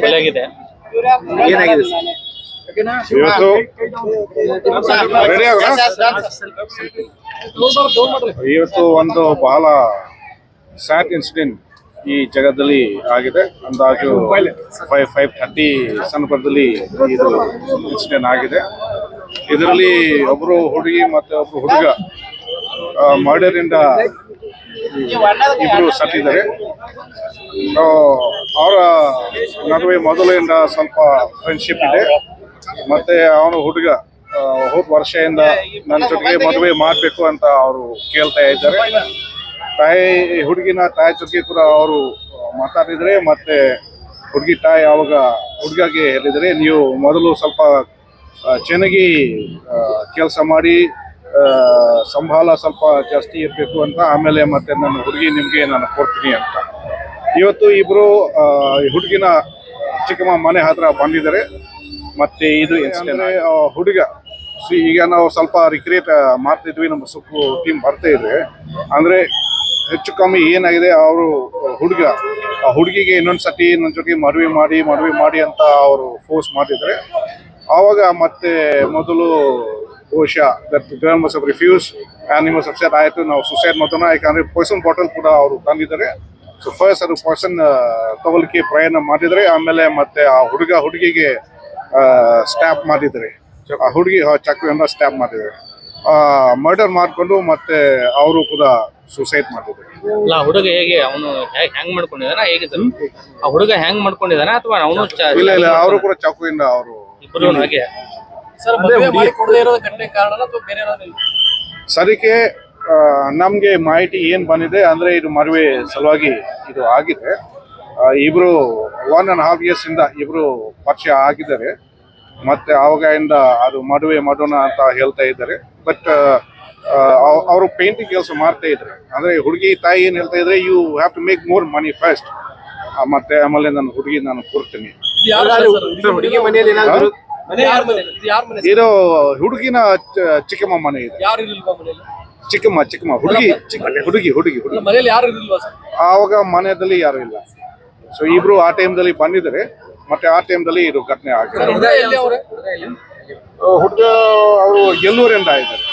ಏನಾಗಿದೆ? ಇವತ್ತು ಇವತ್ತು ಒಂದು ಬಹಳ ಸ್ಯಾಡ್ ಇನ್ಸಿಡೆಂಟ್ ಈ ಜಗದಲ್ಲಿ ಆಗಿದೆ. ಅಂದಾಜು ಫೈವ್ ಫೈವ್ ಥರ್ಟಿ ಸಂದರ್ಭದಲ್ಲಿ ಇದು ಇನ್ಸಿಡೆಂಟ್ ಆಗಿದೆ. ಇದರಲ್ಲಿ ಒಬ್ಬರು ಹುಡುಗಿ ಮತ್ತು ಒಬ್ಬರು ಹುಡುಗ ಮರ್ಡರಿಂದ ಇಬ್ಬರು ಇಬ್ರು ಸತ್ತಿದ್ದಾರೆ. ಅವರ ನಡುವೆ ಮೊದಲಿಂದ ಸ್ವಲ್ಪ ಫ್ರೆಂಡ್ಶಿಪ್ ಇದೆ. ಮತ್ತೆ ಅವನು ಹುಡುಗ ಹೋದ ವರ್ಷದಿಂದ ನನ್ನ ಜೊತೆಗೆ ಮದುವೆ ಮಾಡಬೇಕು ಅಂತ ಅವರು ಕೇಳ್ತಾ ಇದ್ದಾರೆ. ತಾಯಿ, ಹುಡುಗಿನ ತಾಯಿ ಜೊತೆ ಕೂಡ ಅವರು ಮಾತಾಡಿದರೆ ಮತ್ತೆ ಹುಡುಗಿ ತಾಯಿ ಅವಾಗ ಹುಡುಗಗೆ ಹೇಳಿದರೆ, ನೀವು ಮೊದಲು ಸ್ವಲ್ಪ ಚೆನ್ನಾಗಿ ಕೆಲಸ ಮಾಡಿ ಸಂಬಳ ಸ್ವಲ್ಪ ಜಾಸ್ತಿ ಇರಬೇಕು ಅಂತ ಆಮೇಲೆ ಮತ್ತೆ ನನ್ನ ಹುಡುಗಿ ನಿಮಗೆ ನಾನು ಕೊಡ್ತೀನಿ ಅಂತ. ಇವತ್ತು ಇಬ್ರು ಹುಡುಗಿನ ಚಿಕ್ಕಮ್ಮ ಮನೆ ಹತ್ರ ಬಂದಿದ್ದಾರೆ. ಮತ್ತೆ ಇದು ಹುಡುಗ ಸೊ ಈಗ ನಾವು ಸ್ವಲ್ಪ ರಿಕ್ರಿಯೇಟ್ ಮಾಡ್ತಿದ್ವಿ ನಮ್ಮ ಸುಕ್ಕು ಟೀಮ್ ಬರ್ತಾ ಇದ್ರೆ. ಅಂದ್ರೆ ಹೆಚ್ಚು ಕಮ್ಮಿ ಏನಾಗಿದೆ ಅವರು ಹುಡುಗ ಆ ಹುಡುಗಿಗೆ ಇನ್ನೊಂದು ಸತಿ ನನ್ನ ಜೊತೆಗೆ ಮದುವೆ ಮಾಡಿ ಮದುವೆ ಮಾಡಿ ಅಂತ ಅವರು ಫೋರ್ಸ್ ಮಾಡಿದ್ದಾರೆ. ಆವಾಗ ಮತ್ತೆ ಮೊದಲು ಬಹುಶಃ that girl must refuse animals upset ಆಯಿತು ನಾವು ಸುಸೈಡ್ ಮಾಡೋಣ ಯಾಕಂದರೆ ಪಾಯ್ಸನ್ ಬಾಟಲ್ ಕೂಡ ಅವರು ತಂದಿದ್ದಾರೆ. ಸೊ ಫಸ್ಟ್ ಅದು ಪರ್ಸನ್ ತಗೊಲಿಕ್ಕೆ ಪ್ರಯಾಣ ಮಾಡಿದರೆ ಆಮೇಲೆ ಮತ್ತೆ ಆ ಹುಡುಗ ಹುಡುಗಿಗೆ ಸ್ಟ್ಯಾಪ್ ಮಾಡಿದ್ರಿ. ಆ ಹುಡುಗಿ ಚಾಕುವಿಂದ ಸ್ಟ್ಯಾಪ್ ಮಾಡಿದರೆ. ಮರ್ಡರ್ ಮಾಡಿಕೊಂಡು ಮತ್ತೆ ಅವರು ಕೂಡ ಸುಸೈಡ್ ಮಾಡಿದ್ರು. ಆ ಹುಡುಗ ಹೇಗೆ ಅವನು ಹ್ಯಾಂಗ್ ಮಾಡ್ಕೊಂಡಿದಾನ ಹೇಗೆ ಆ ಹುಡುಗ ಹ್ಯಾಂಗ್ ಮಾಡ್ಕೊಂಡಿದಾನ ಅಥವಾ ಅವನು ಇಲ್ಲ ಇಲ್ಲ ಅವರು ಕೂಡ ಚಾಕುವಿಂದ ಅವರು ಹಾಗೆ? ಸರಿಕೆ ಆ, ನಮ್ಗೆ ಮಾಹಿತಿ ಏನ್ ಬಂದಿದೆ ಅಂದ್ರೆ ಇದು ಮದುವೆ ಸಲುವಾಗಿ ಇದು ಆಗಿದೆ. ಇಬ್ರು ಒನ್ ಅಂಡ್ ಹಾಫ್ ಇಯರ್ಸ್ ಇಂದ ಇಬ್ರು ಪರಿಚಯ ಆಗಿದ್ದಾರೆ. ಮತ್ತೆ ಅವಾಗಿಂದ ಅದು ಮದುವೆ ಮಾಡೋಣ ಅಂತ ಹೇಳ್ತಾ ಇದ್ದಾರೆ. ಬಟ್ ಅವರು ಪೇಂಟಿಂಗ್ ಕೆಲಸ ಮಾಡ್ತಾ ಇದ್ದಾರೆ. ಅಂದ್ರೆ ಹುಡುಗಿ ತಾಯಿ ಏನ್ ಹೇಳ್ತಾ ಇದ್ರೆ you have to make more money first ಮತ್ತೆ ಆಮೇಲೆ ನನ್ನ ಹುಡುಗಿ ನಾನು ಕೊಡ್ತೀನಿ. ಹುಡುಗಿ ಮನೆಯಲ್ಲಿ ಏನಾದ್ರು ಮನೆ ಯಾರ ಮನೆ ಇದು ಹುಡುಗಿನ ಚಿಕ್ಕಮ್ಮ ಮನೆ ಇದೆ. ಚಿಕ್ಕಮ್ಮ ಚಿಕ್ಕಮ್ಮ ಹುಡುಗಿ ಚಿಕ್ಕ ಹುಡುಗಿ ಹುಡುಗಿ ಹುಡುಗಿ. ಇಲ್ಲ, ಯಾರು ಇರ್ಲಿಲ್ವಾ ಸರ್? ಆವಾಗ ಮನೆಯಲ್ಲಿ ಯಾರು ಇಲ್ಲ. ಸೊ ಇಬ್ರು ಆ ಟೈಮ್ದಲ್ಲಿ ಬಂದಿದ್ದಾರೆ. ಮತ್ತೆ ಆ ಟೈಮ್ದಲ್ಲಿ ಇದು ಘಟನೆ ಆಗಿದೆ. ಹುಡುಗ ಹುಡುಗ ಅವರು ಎಲ್ಲೂರಿಂದ ಇದ್ದಾರೆ.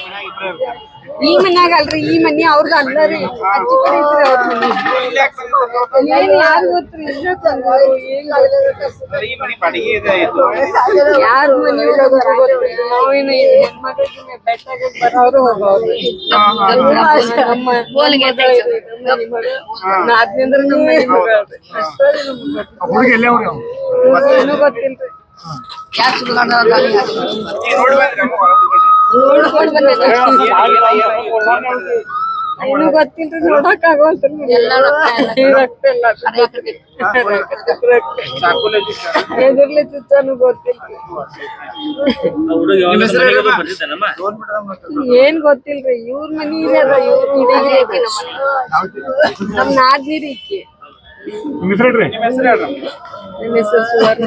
ಈ ಮನ್ಯಾಗ ಅಲ್ರಿ ಈ ಮನಿ ಅವ್ರದ್ದು ಅಲ್ಲರಿ ಕಡೆ ಅವ್ರ ಮನಿ. ಏನ್ ಯಾರು ಗೊತ್ತ್ರಿ? ಯಾರ್ ಮನಿ. ನಾವೇನು ಹೆಣ್ಮಕ್ಳಿಗೆ ಬೆಟ್ಟಾಗ ಬರೋರು ಹೋಗೋರು. ನಮ್ಮ ಆಸೆ, ನಮ್ಮ ಮನೆ ಮಗಳು ನಮ್ಮ ಮನೆ ಮಗಳು. ನಾದ್ನಿಂದ್ರ ನಮ್ಮ ಮನೆ ಮಗಳ್ರಿ. ಅಷ್ಟೇ ರೀ ನೋಡ್ಕೊಂಡ್ ಗೊತ್ತಿಲ್ರಿ ನೋಡಕ್ ಆಗೋಲ್ರಿ ರಕ್ತ ಎಲ್ಲ ಎದುರ್ಲಿ ಚುಚ್ಚಾನು ಗೊತ್ತಿಲ್ರಿ. ಏನ್ ಗೊತ್ತಿಲ್ರಿ ಇವ್ರ ಮನಿ ಇವ್ರ ಹುಡುಗಿ ನಮ್ ನಾದ್ನಿರಿ ನಿಮ್ಮ ಹೆಸರು ಸುವರ್ಣ.